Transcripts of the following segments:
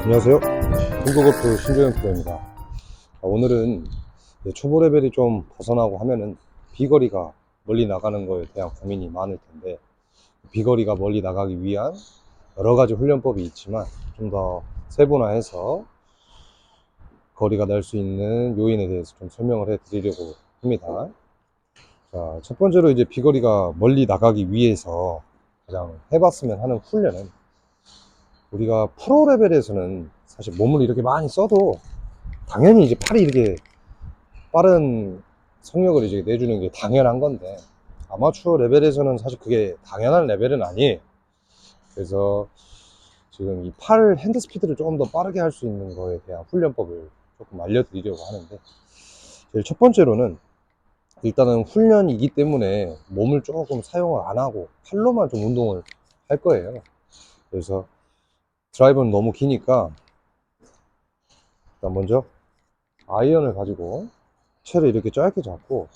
안녕하세요. 중고골프 신조현 프로입니다. 아, 오늘은 초보 레벨이 좀 벗어나고 하면은 비거리가 멀리 나가는 거에 대한 고민이 많을 텐데 비거리가 멀리 나가기 위한 여러 가지 훈련법이 있지만 좀 더 세분화해서 거리가 날 수 있는 요인에 대해서 좀 설명을 해 드리려고 합니다. 자, 첫 번째로 이제 비거리가 멀리 나가기 위해서 가장 해봤으면 하는 훈련은 우리가 프로 레벨에서는 사실 몸을 이렇게 많이 써도 당연히 이제 팔이 이렇게 빠른 성력을 이제 내주는 게 당연한 건데 아마추어 레벨에서는 사실 그게 당연한 레벨은 아니에요. 그래서 지금 이 팔 핸드 스피드를 조금 더 빠르게 할 수 있는 거에 대한 훈련법을 조금 알려드리려고 하는데 제일 첫 번째로는 일단은 훈련이기 때문에 몸을 조금 사용을 안 하고 팔로만 좀 운동을 할 거예요. 그래서 드라이버는 너무 기니까 일단 먼저 아이언을 가지고 채를 이렇게 짧게 잡고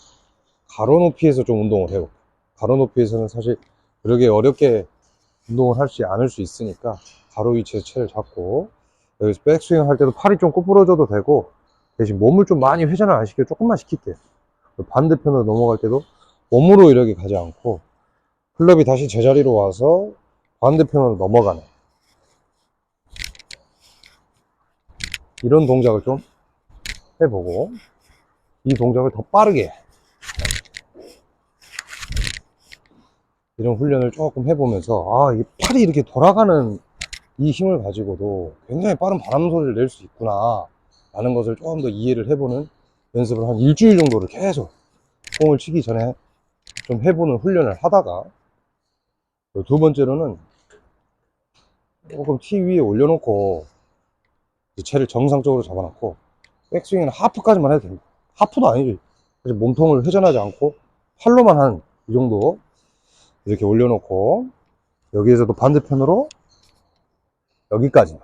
가로 높이에서 좀 운동을 해요. 가로 높이에서는 사실 그렇게 어렵게 운동을 할지 않을 수 있으니까 가로 위치에서 채를 잡고 여기서 백스윙 할 때도 팔이 좀 꼬부러져도 되고 대신 몸을 좀 많이 회전을 안 시키고 조금만 시킬게요. 반대편으로 넘어갈 때도 몸으로 이렇게 가지 않고 클럽이 다시 제자리로 와서 반대편으로 넘어가는 이런 동작을 좀 해보고 이 동작을 더 빠르게 이런 훈련을 조금 해보면서 아, 이 팔이 이렇게 돌아가는 이 힘을 가지고도 굉장히 빠른 바람 소리를 낼 수 있구나 라는 것을 조금 더 이해를 해보는 연습을 한 일주일 정도를 계속 공을 치기 전에 좀 해보는 훈련을 하다가 두 번째로는 조금 티 위에 올려놓고 채를 정상적으로 잡아놓고 백스윙은 하프까지만 해도 됩니다. 하프도 아니지. 몸통을 회전하지 않고 팔로만 한 이 정도 이렇게 올려놓고 여기에서도 반대편으로 여기까지만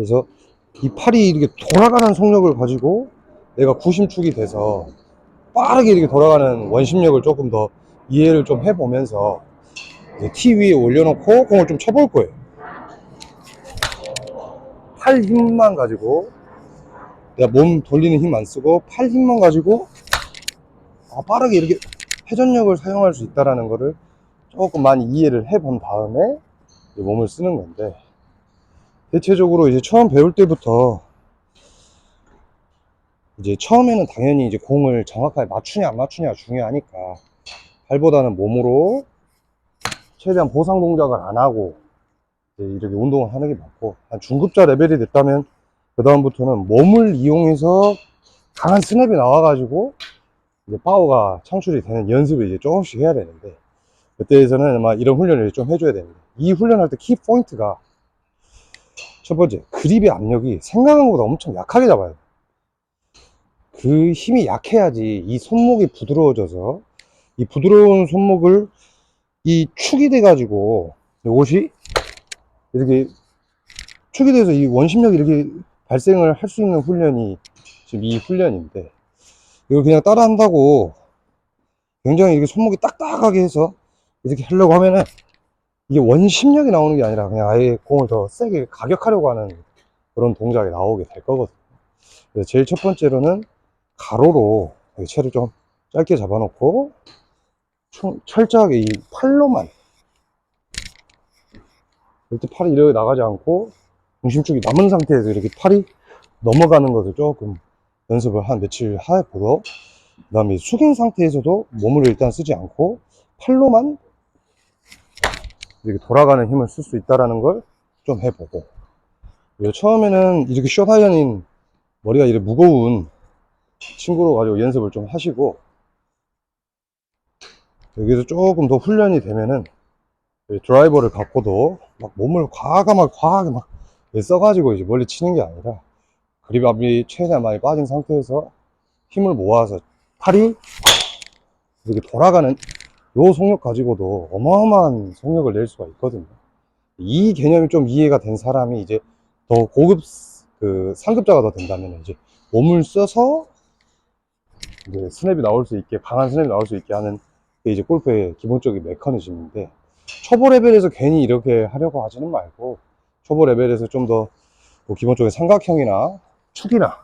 그래서 이 팔이 이렇게 돌아가는 속력을 가지고 내가 구심축이 돼서 빠르게 이렇게 돌아가는 원심력을 조금 더 이해를 좀 해보면서 티 위에 올려놓고 공을 좀 쳐볼 거예요. 팔 힘만 가지고 내가 몸 돌리는 힘 안 쓰고 팔 힘만 가지고 아, 빠르게 이렇게 회전력을 사용할 수 있다라는 거를 조금 많이 이해를 해 본 다음에 이제 몸을 쓰는 건데 대체적으로 이제 처음 배울 때부터 이제 처음에는 당연히 이제 공을 정확하게 맞추냐 안 맞추냐 중요하니까 발보다는 몸으로 최대한 보상 동작을 안 하고 이렇게 운동을 하는 게 맞고 한 중급자 레벨이 됐다면 그 다음부터는 몸을 이용해서 강한 스냅이 나와가지고 이제 파워가 창출이 되는 연습을 이제 조금씩 해야 되는데 그때에서는 아마 이런 훈련을 좀 해줘야 됩니다. 이 훈련할 때 키 포인트가 첫 번째 그립의 압력이 생각한 것보다 엄청 약하게 잡아요. 그 힘이 약해야지 이 손목이 부드러워져서 이 부드러운 손목을 이 축이 돼가지고 이것이 이렇게 축이 돼서 이 원심력이 이렇게 발생을 할 수 있는 훈련이 지금 이 훈련인데 이걸 그냥 따라 한다고 굉장히 이렇게 손목이 딱딱하게 해서 이렇게 하려고 하면은 이게 원심력이 나오는 게 아니라 그냥 아예 공을 더 세게 가격하려고 하는 그런 동작이 나오게 될 거거든요. 그래서 제일 첫 번째로는 가로로 채를 좀 짧게 잡아놓고 총- 철저하게 이 팔로만 이렇게 팔이 이렇게 나가지 않고 중심축이 남은 상태에서 이렇게 팔이 넘어가는 것을 조금 연습을 한 며칠 해보고 그 다음에 숙인 상태에서도 몸을 일단 쓰지 않고 팔로만 이렇게 돌아가는 힘을 쓸 수 있다라는 걸 좀 해보고. 처음에는 이렇게 숏하이언인 머리가 이렇게 무거운 친구로 가지고 연습을 좀 하시고 여기서 조금 더 훈련이 되면은 이 드라이버를 갖고도 막 몸을 과감하게 과하게 막 써가지고 이제 멀리 치는 게 아니라 그립 압이 최대한 많이 빠진 상태에서 힘을 모아서 팔이 이렇게 돌아가는 요 속력 가지고도 어마어마한 속력을 낼 수가 있거든요. 이 개념이 좀 이해가 된 사람이 이제 더 고급 그 상급자가 더 된다면 이제 몸을 써서 이제 스냅이 나올 수 있게 강한 스냅이 나올 수 있게 하는 게 이제 골프의 기본적인 메커니즘인데 초보 레벨에서 괜히 이렇게 하려고 하지는 말고 초보 레벨에서 좀 더 뭐 기본적인 삼각형이나 축이나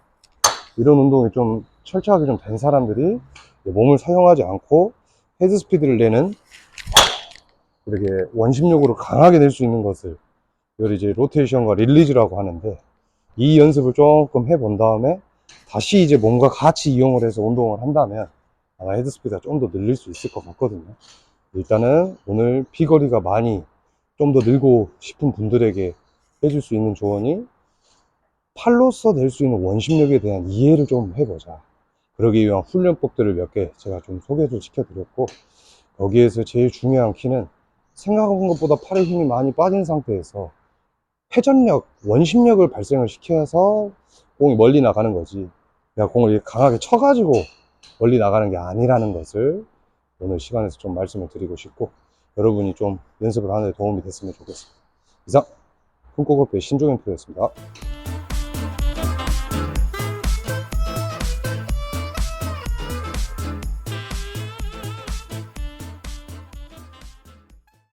이런 운동이 좀 철저하게 좀 된 사람들이 몸을 사용하지 않고 헤드 스피드를 내는 이렇게 원심력으로 강하게 낼 수 있는 것을 이걸 이제 로테이션과 릴리즈라고 하는데 이 연습을 조금 해본 다음에 다시 이제 몸과 같이 이용을 해서 운동을 한다면 아마 헤드 스피드가 좀 더 늘릴 수 있을 것 같거든요. 일단은 오늘 비거리가 많이 좀 더 늘고 싶은 분들에게 해줄 수 있는 조언이 팔로써 낼수 있는 원심력에 대한 이해를 좀 해보자. 그러기 위한 훈련법들을 몇 개 제가 좀 소개를 시켜드렸고 여기에서 제일 중요한 키는 생각한 것보다 팔에 힘이 많이 빠진 상태에서 회전력, 원심력을 발생을 시켜서 공이 멀리 나가는 거지. 내가 공을 강하게 쳐가지고 멀리 나가는 게 아니라는 것을 오늘 시간에서 좀 말씀을 드리고 싶고 여러분이 좀 연습을 하는 데 도움이 됐으면 좋겠습니다. 이상 꿈꿔골프의 신종현 프로였습니다.